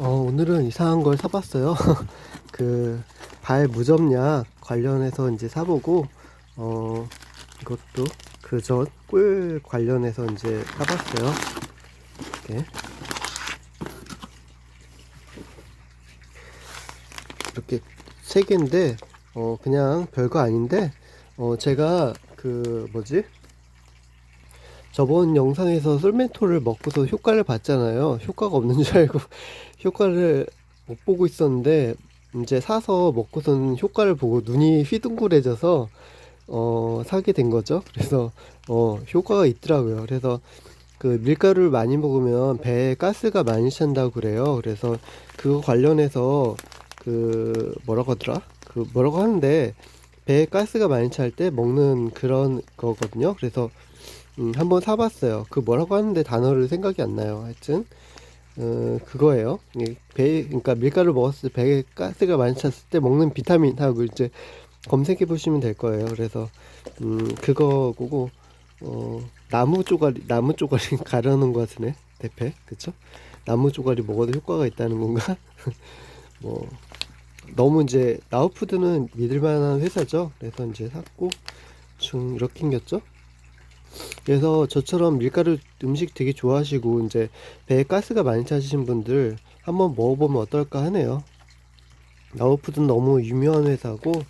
어, 오늘은 이상한 걸 사봤어요. 그, 발 무접약 관련해서 이제 사보고, 어, 이것도 그전 꿀 관련해서 이제 사봤어요. 이렇게. 이렇게 세 개인데, 어, 그냥 별거 아닌데, 어, 제가 그, 뭐지? 저번 영상에서 솔멘토를 먹고서 효과를 봤잖아요. 효과가 없는 줄 알고 효과를 못 보고 있었는데 이제 사서 먹고서는 효과를 보고 눈이 휘둥그레져서 어 사게 된 거죠. 그래서 어 효과가 있더라고요. 그래서 그 밀가루를 많이 먹으면 배에 가스가 많이 찬다고 그래요. 그래서 그거 관련해서 그 뭐라고 하더라? 그 뭐라고 하는데 배에 가스가 많이 찰 때 먹는 그런 거거든요. 그래서 음, 한번 사봤어요. 그 뭐라고 하는데 단어를 생각이 안 나요. 하여튼 어, 그거예요. 이 배, 그러니까 밀가루 먹었을 때 배에 가스가 많이 찼을 때 먹는 비타민 하고 이제 검색해 보시면 될 거예요. 그래서 음, 그거고 어, 나무 쪼가리, 나무 쪼가리 가려는 거 같으네. 대패, 그쵸? 나무 쪼가리 먹어도 효과가 있다는 건가? 뭐 너무 이제 라우푸드는 믿을 만한 회사죠. 그래서 이제 샀고 중 이렇게 생겼죠. 그래서 저처럼 밀가루 음식 되게 좋아하시고 이제 배에 가스가 많이 차시는 분들 한번 먹어보면 어떨까 하네요. 라우푸드는 너무 유명한 회사고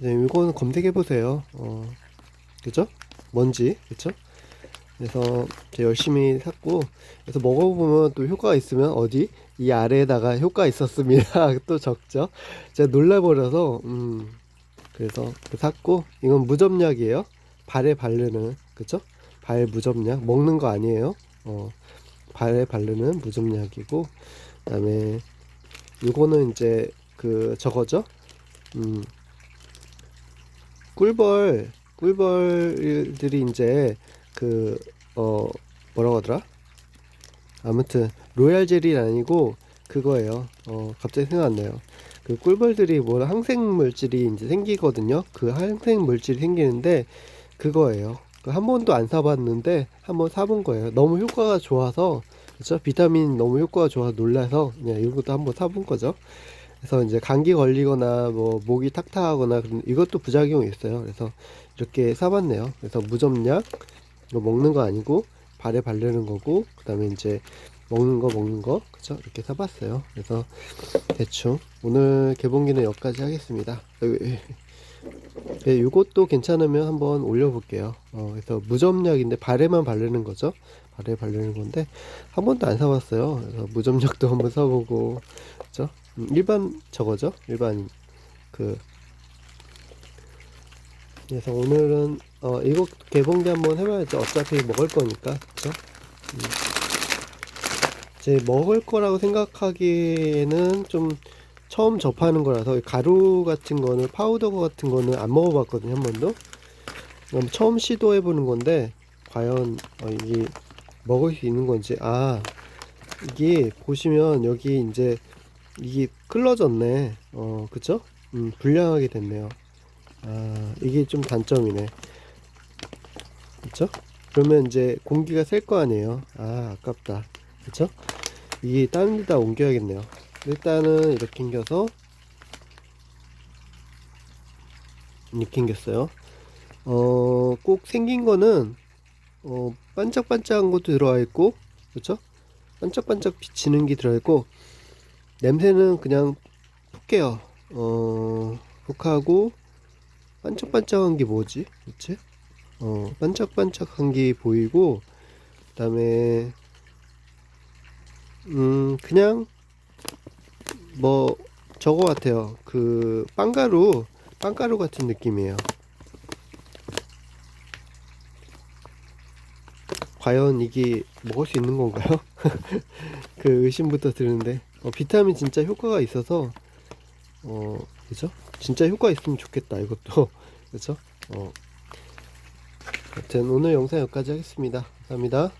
이제 이거는 검색해 보세요. 어, 그죠? 뭔지 그쵸? 그래서 열심히 샀고 그래서 먹어보면 또 효과가 있으면 어디 이 아래에다가 효과 있었습니다. 또 적죠. 제가 놀라버려서 음 그래서 샀고 이건 무접약이에요. 발에 바르는 그쵸? 발 무접약 먹는 거 아니에요. 어 발에 바르는 무접약이고 그다음에 이거는 이제 그 저거죠. 음 꿀벌 꿀벌들이 이제 그 어 뭐라고 하더라? 아무튼 로얄 젤이 아니고 그거예요. 어 갑자기 생각 안 나요. 그 꿀벌들이 뭐 항생 물질이 이제 생기거든요. 그 항생 물질이 생기는데 그거예요. 그한 번도 안 사봤는데 한 번 사본 거예요. 너무 효과가 좋아서 그렇죠? 비타민 너무 효과가 좋아서 놀라서 그냥 이것도 한번 사본 거죠. 그래서 이제 감기 걸리거나 뭐 목이 탁탁하거나 이것도 부작용이 있어요. 그래서 이렇게 사봤네요. 그래서 무접약 이거 먹는 거 아니고 발에 바르는 거고 그다음에 이제 먹는 거 먹는 거 그쵸 이렇게 사봤어요. 그래서 대충 오늘 개봉기는 여기까지 하겠습니다. 네, 이것도 괜찮으면 한번 올려볼게요. 어, 그래서 무접약인데 발에만 바르는 거죠. 발에 바르는 건데 한 번도 안 사봤어요. 그래서 무접약도 한번 사보고, 그죠? 음, 일반 저거죠. 일반 그. 그래서 오늘은 어 이거 개봉기 한번 해봐야죠. 어차피 먹을 거니까, 그죠? 음. 제 먹을 거라고 생각하기에는 좀 처음 접하는 거라서 가루 같은 거는 파우더 같은 거는 안 먹어봤거든요 한 번도. 그럼 처음 시도해 보는 건데 과연 어, 이게 먹을 수 있는 건지 아 이게 보시면 여기 이제 이게 끌러졌네. 어 그쵸? 음 불량하게 됐네요. 아 이게 좀 단점이네. 그쵸? 그러면 이제 공기가 셀 거 아니에요. 아 아깝다. 그쵸? 이게 다른 데다 옮겨야겠네요 일단은 이렇게 옮겨서 이렇게 옮겼어요. 어, 꼭 생긴 거는 어, 반짝반짝한 것도 들어와 있고, 그렇죠? 반짝반짝 비치는 게 들어 있고, 냄새는 그냥 푹게요. 어, 푹하고 반짝반짝한 게 뭐지? 대체? 어, 반짝반짝한 게 보이고, 그 다음에 음, 그냥 뭐 저거 같아요. 그 빵가루 빵가루 같은 느낌이에요. 과연 이게 먹을 수 있는 건가요? 그 의심부터 드는데 어, 비타민 진짜 효과가 있어서 어 그죠? 진짜 효과 있으면 좋겠다 이것도 그죠? 어. 하여튼 오늘 영상 여기까지 하겠습니다. 감사합니다.